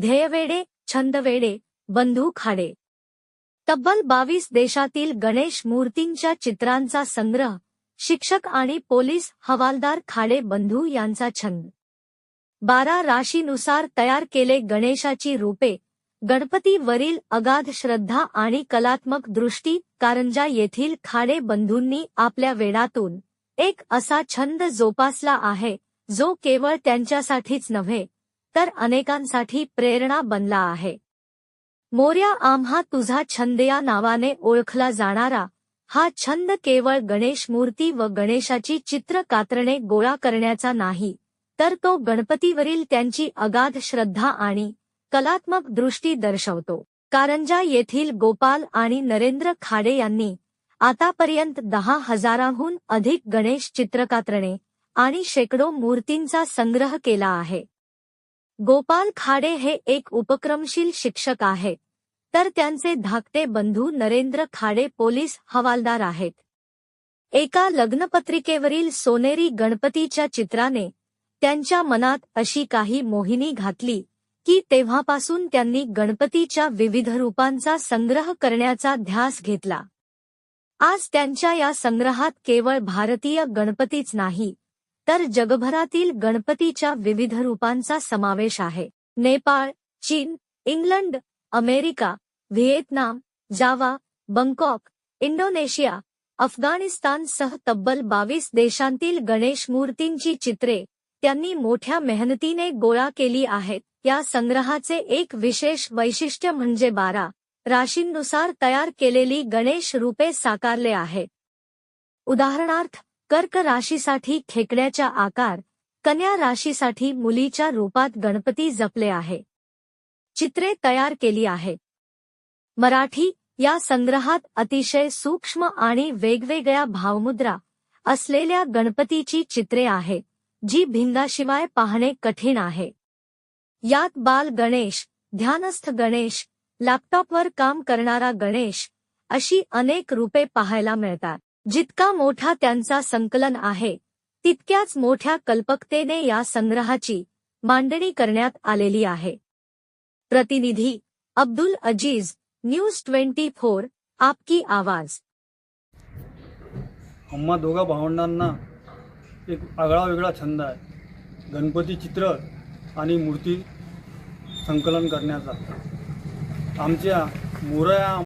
ध्येय वेडे छंद वेडे बंधू खाडे तब्बल बावीस देशातील गणेश मूर्तींच्या चित्रांचा संग्रह शिक्षक आणि पोलीस हवालदार खाडे बंधू यांचा छंद बारा राशीनुसार तयार केले गणेशाची रूपे गणपतीवरील अगाध श्रद्धा आणि कलात्मक दृष्टी कारंजा येथील खाडे बंधूंनी आपल्या वेडातून एक असा छंद जोपासला आहे जो केवळ त्यांच्यासाठीच नव्हे तर अनेकांसाठी प्रेरणा बनला आहे. मोर्या आम्हा तुझा छंद या नावाने ओळखला जाणारा हा छंद केवळ गणेश मूर्ती व गणेशाची चित्र कात्रणे गोळा करण्याचा नाही तर तो गणपतीवरील त्यांची अगाध श्रद्धा आणि कलात्मक दृष्टी दर्शवतो. कारंजा येथील गोपाल आणि नरेंद्र खाडे यांनी आतापर्यंत दहा हजाराहून अधिक गणेश चित्रकात्रणे आणि शेकडो मूर्तींचा संग्रह केला आहे. गोपाल खाडे हे एक उपक्रमशील शिक्षक आहेत. तर त्यांचे धाकटे बंधू नरेंद्र खाडे पोलीस हवालदार आहेत. एका लग्नपत्रिकेवरील सोनेरी गणपतीच्या चित्राने त्यांच्या मनात अशी काही मोहिनी घातली की तेव्हापासून त्यांनी गणपतीच्या विविध रूपांचा संग्रह करण्याचा ध्यास घेतला. आज त्यांच्या या संग्रहात केवळ भारतीय गणपतीच नाही तर जगभरातील गणपतीच्या विविध रूपांचा समावेश आहे. नेपाळ चीन England America Vietnam Java Bangkok Indonesia अफगाणिस्तानसह तब्बल बावीस देशांतील गणेश मूर्तींची चित्रे त्यांनी मोठ्या मेहनतीने गोळा केली आहेत. या संग्रहाचे एक विशेष वैशिष्ट्य म्हणजे बारा राशींनुसार तयार केलेली गणेश रूपे साकारले आहेत. उदाहरणार्थ कर्क राशीसाठी खेकड्याच्या आकार कन्या राशीसाठी मुलीच्या रूपात गणपती जपले आहे. चित्रे तयार केली आहेत. मराठी या संग्रहात अतिशय सूक्ष्म आणि वेगवेगळ्या भावमुद्रा असलेल्या गणपतीची चित्रे आहेत जी भिंगाशिवाय पाहणे कठीण आहे. यात बाल गणेश ध्यानस्थ गणेश लॅपटॉपवर काम करणारा गणेश अशी अनेक रूपे पाहायला मिळतात. जितका मोठा त्यांचा संकलन आहे तितक्याच मोठ्या कल्पकतेने या संग्रहाची मांडणी करण्यात आलेली आहे. प्रतिनिधी Abdul Aziz news twenty four आपकी आवाज. आम्हा दोघा भावंडांना एक आगळा वेगळा छंद आहे. गणपती चित्र आणि मूर्ती संकलन करण्याचा. आमच्या मोरया